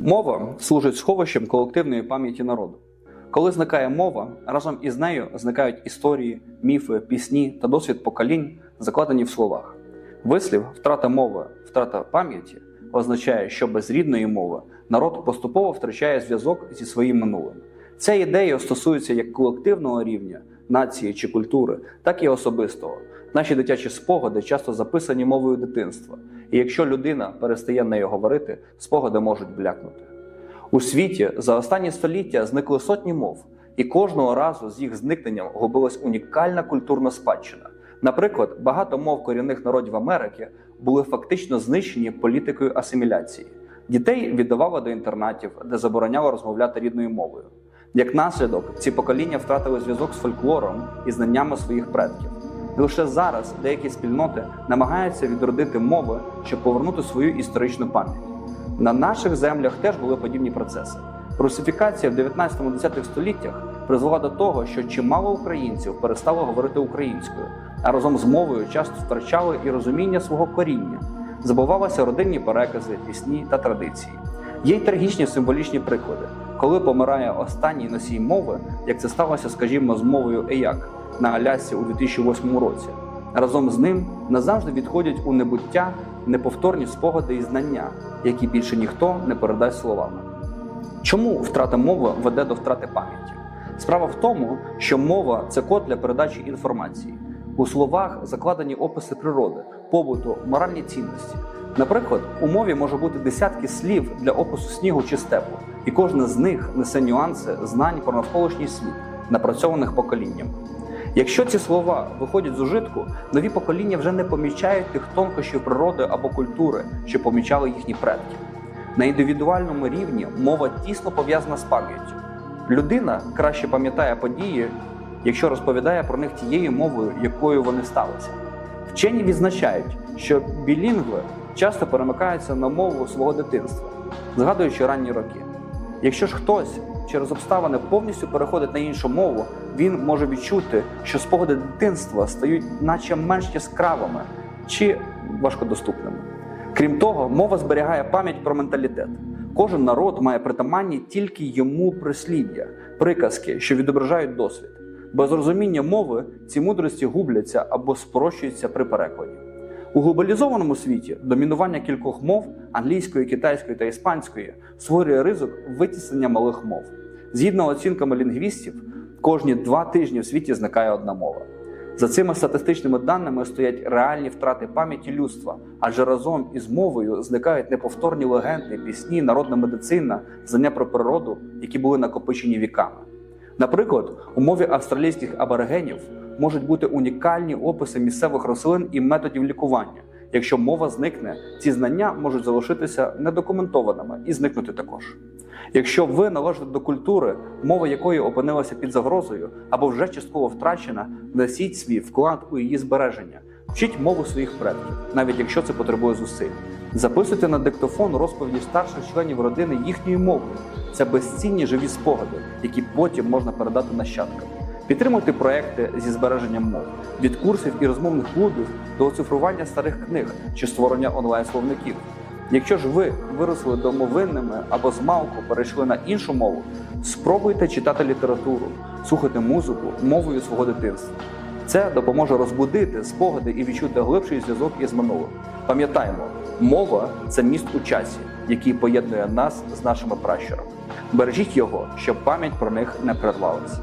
Мова служить сховищем колективної пам'яті народу. Коли зникає мова, разом із нею зникають історії, міфи, пісні та досвід поколінь, закладені в словах. Вислів втрата мови, втрата пам'яті означає, що без рідної мови народ поступово втрачає зв'язок зі своїм минулим. Ця ідея стосується як колективного рівня, нації чи культури, так і особистого. Наші дитячі спогади часто записані мовою дитинства, і якщо людина перестає нею говорити, спогади можуть блякнути. У світі за останні століття зникли сотні мов, і кожного разу з їх зникненням губилась унікальна культурна спадщина. Наприклад, багато мов корінних народів Америки були фактично знищені політикою асиміляції. Дітей віддавали до інтернатів, де забороняло розмовляти рідною мовою. Як наслідок, ці покоління втратили зв'язок з фольклором і знаннями своїх предків. Лише зараз деякі спільноти намагаються відродити мови, щоб повернути свою історичну пам'ять. На наших землях теж були подібні процеси. Русифікація в 19-10 століттях призвела до того, що чимало українців перестало говорити українською, а разом з мовою часто втрачали і розуміння свого коріння, забувалися родинні перекази, пісні та традиції. Є й трагічні символічні приклади, коли помирає останній носій мови, як це сталося, скажімо, з мовою Еяк на Алясці у 2008 році. Разом з ним назавжди відходять у небуття неповторні спогади і знання, які більше ніхто не передасть словами. Чому втрата мови веде до втрати пам'яті? Справа в тому, що мова це код для передачі інформації. У словах закладені описи природи, побуту, моральні цінності. Наприклад, у мові може бути десятки слів для опису снігу чи степу, і кожне з них несе нюанси знань про навколишній світ, напрацьованих поколінням. Якщо ці слова виходять з ужитку, нові покоління вже не помічають тих тонкощів природи або культури, що помічали їхні предки. На індивідуальному рівні мова тісно пов'язана з пам'яттю. Людина краще пам'ятає події, якщо розповідає про них тією мовою, якою вони сталися. Вчені відзначають, що білінгви часто перемикаються на мову свого дитинства, згадуючи ранні роки. Якщо ж хтось через обставини повністю переходить на іншу мову, він може відчути, що спогади дитинства стають наче менш яскравими чи важкодоступними. Крім того, мова зберігає пам'ять про менталітет. Кожен народ має притаманні тільки йому прислів'я, приказки, що відображають досвід. Без розуміння мови ці мудрості губляться або спрощуються при перекладі. У глобалізованому світі домінування кількох мов англійської, китайської та іспанської створює ризик витіснення малих мов. Згідно оцінками лінгвістів, кожні два тижні в світі зникає одна мова. За цими статистичними даними стоять реальні втрати пам'яті людства, адже разом із мовою зникають неповторні легенди, пісні, народна медицина, знання про природу, які були накопичені віками. Наприклад, у мові австралійських аборигенів можуть бути унікальні описи місцевих рослин і методів лікування. Якщо мова зникне, ці знання можуть залишитися недокументованими і зникнути також. Якщо ви належите до культури, мова якої опинилася під загрозою або вже частково втрачена, внесіть свій вклад у її збереження, вчіть мову своїх предків, навіть якщо це потребує зусиль. Записуйте на диктофон розповіді старших членів родини їхньою мовою. Це безцінні живі спогади, які потім можна передати нащадкам. Підтримуйте проекти зі збереженням мов від курсів і розмовних клубів до оцифрування старих книг чи створення онлайн-словників. Якщо ж ви виросли домовинними або з малку перейшли на іншу мову, спробуйте читати літературу, слухати музику мовою свого дитинства. Це допоможе розбудити спогади і відчути глибший зв'язок із минулим. Пам'ятаємо, мова це міст у часі, який поєднує нас з нашими пращурами. Бережіть його, щоб пам'ять про них не прервалася.